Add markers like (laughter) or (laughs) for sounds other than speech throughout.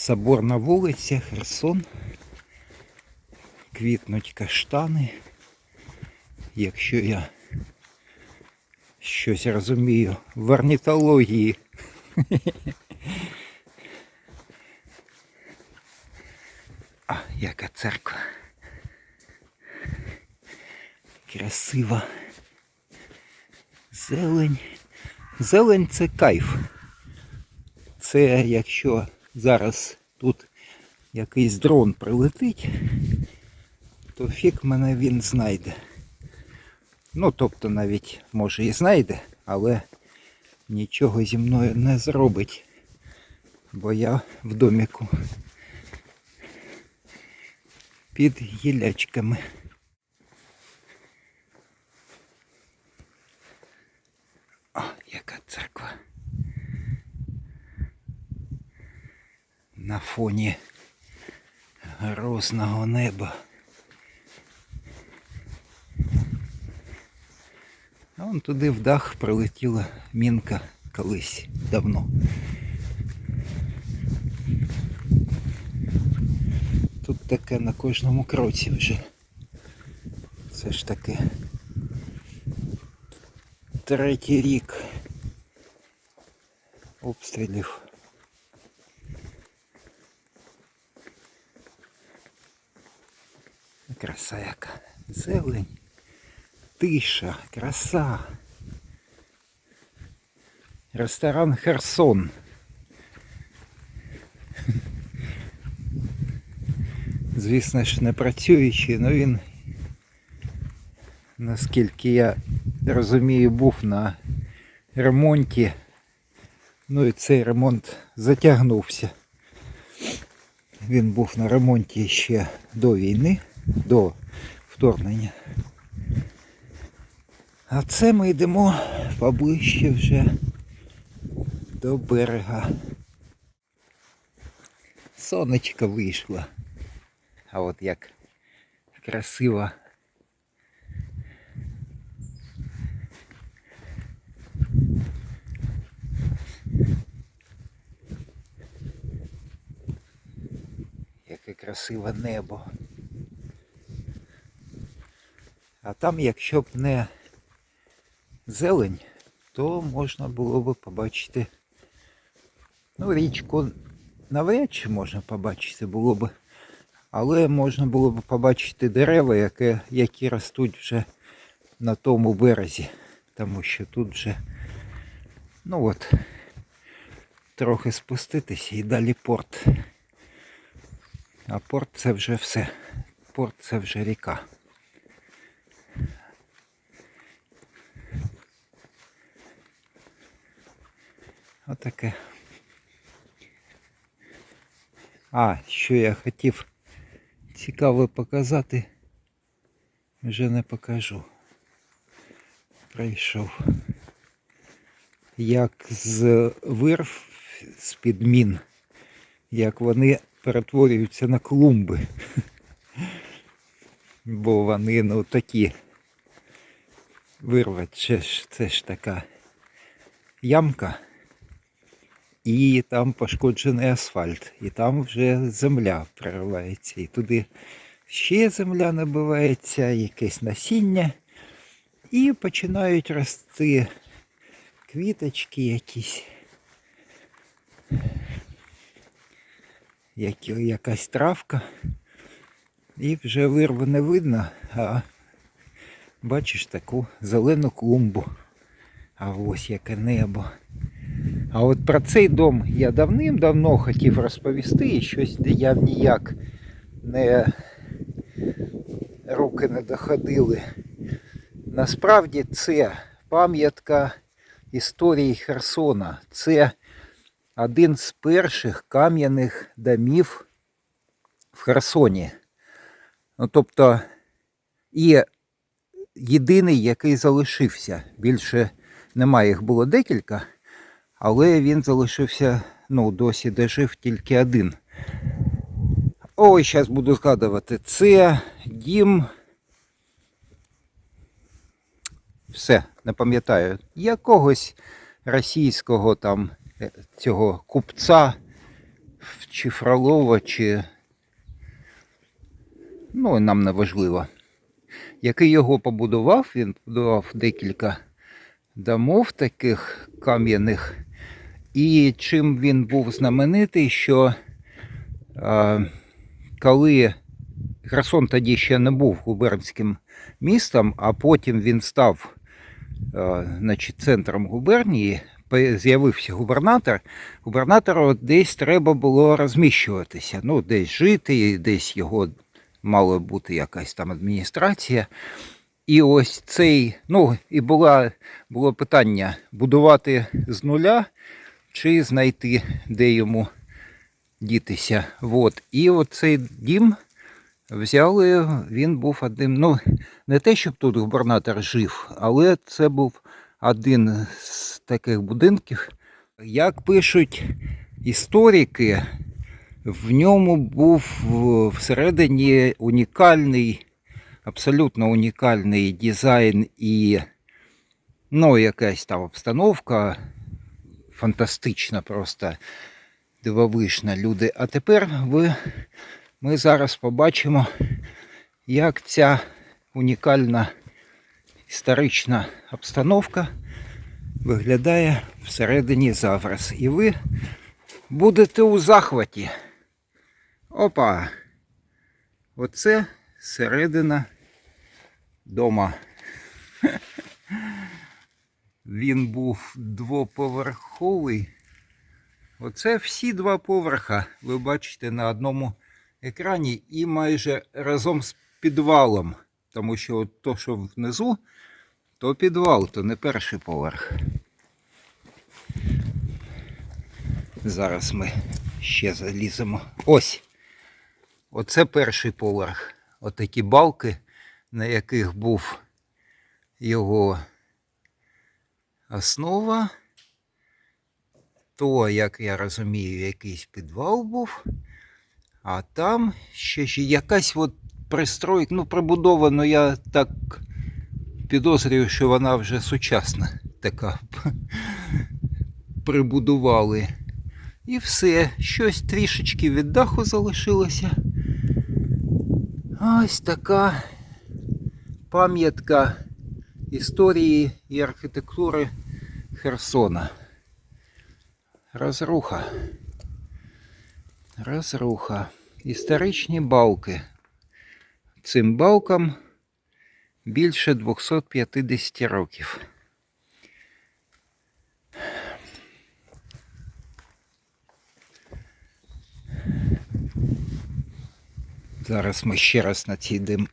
Соборна вулиця, Херсон. Квітнуть каштани. Якщо я щось розумію в орнітології. А, яка церква. Красива. Зелень. Зелень це кайф. Це якщо зараз тут якийсь дрон прилетить, то фіг мене він знайде. Ну, тобто навіть може і знайде, але нічого зі мною не зробить. Бо я в доміку під гілячками. О, яка церква. На фоні грозного неба. А вон туди в дах прилетіла мінка колись давно. Тут таке на кожному кроці вже. Це ж таке. Третій рік обстрілів. Краса яка. Зелень. Тиша, краса. Ресторан Херсон. Звісно ж, не працюючий, але він, наскільки я розумію, був на ремонті. Ну і цей ремонт затягнувся. Він був на ремонті ще до війни, до вторгнення. А це ми йдемо поближче вже до берега. Сонечко вийшло. А от як красиво. Яке красиве небо. А там, якщо б не зелень, то можна було б побачити. Ну, річку навряд чи можна побачити було б. Але можна було б побачити дерева, які, які ростуть вже на тому березі. Тому що тут вже, ну от, трохи спуститися і далі порт. А порт це вже все. Порт це вже ріка. Отаке. А, що я хотів цікаве показати, вже не покажу. Прийшов. Як з вирв з-під мін, як вони перетворюються на клумби. (laughs) Бо вони ну такі вирва, це ж, це ж така ямка. І там пошкоджений асфальт, і там вже земля проривається. І туди ще земля набивається, якесь насіння. І починають рости квіточки якісь. Які, якась травка. І вже вирви не видно, а бачиш таку зелену клумбу. А ось яке небо. А от про цей дом я давним-давно хотів розповісти, і щось я ніяк не руки не доходили. Насправді це пам'ятка історії Херсона. Це один з перших кам'яних домів в Херсоні. Ну, тобто, і єдиний, який залишився. Більше немає, їх було декілька. Але він залишився, ну, досі дожив тільки один. Ой, зараз буду згадувати. Це дім. Все, не пам'ятаю. Якогось російського там е, цього купця чи Фролова, чи. Ну, нам не важливо. Який його побудував, він побудував декілька домов таких кам'яних. І чим він був знаменитий, що е, коли Херсон тоді ще не був губернським містом, а потім він став е, значить, центром губернії, з'явився губернатор, губернатору десь треба було розміщуватися, ну, десь жити, десь його мала бути якась там адміністрація. І ось цей, ну, і була, було питання будувати з нуля чи знайти, де йому дітися. От. І оцей дім взяли, він був одним, ну, не те, щоб тут губернатор жив, але це був один з таких будинків. Як пишуть історики, в ньому був всередині унікальний, абсолютно унікальний дизайн і ну, якась там обстановка фантастична, просто дивовижна люди. А тепер ви, ми зараз побачимо, як ця унікальна історична обстановка виглядає всередині зараз. І ви будете у захваті. Опа! Оце середина дома. Він був двоповерховий. Оце всі два поверха ви бачите на одному екрані і майже разом з підвалом. Тому що от то, що внизу, то підвал, то не перший поверх. Зараз ми ще заліземо. Ось. Оце перший поверх. Отакі балки, на яких був його основа. То, як я розумію, якийсь підвал був. А там ще, ще якась от пристройка, ну, прибудована, я так підозрюю, що вона вже сучасна така. Прибудували. І все, щось трішечки від даху залишилося. Ось така пам'ятка історії і архітектури Херсона. Розруха. Розруха. Історичні балки. Цим балкам більше 250 років. Зараз ми ще раз на цей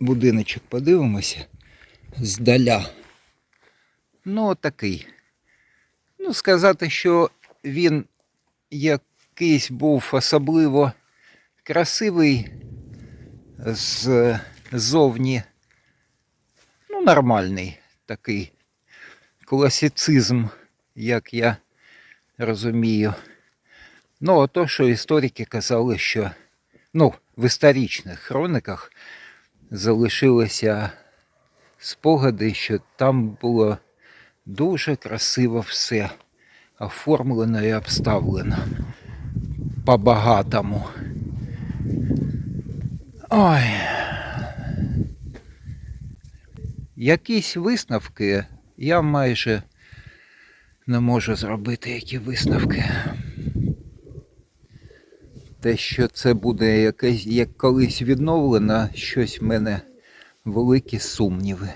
будиночок подивимося здаля. Ну, такий. Ну, сказати, що він якийсь був особливо красивий ззовні. Ну, нормальний такий класицизм, як я розумію. Ну, а то, що історики казали, що ну, в історичних хрониках залишилося спогади, що там було дуже красиво все оформлено і обставлено по-багатому. Ой. Якісь висновки я майже не можу зробити які висновки. Те, що це буде якесь, як колись відновлено, щось мене великі сумніви.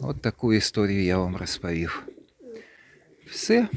От таку історію я вам розповів. Все.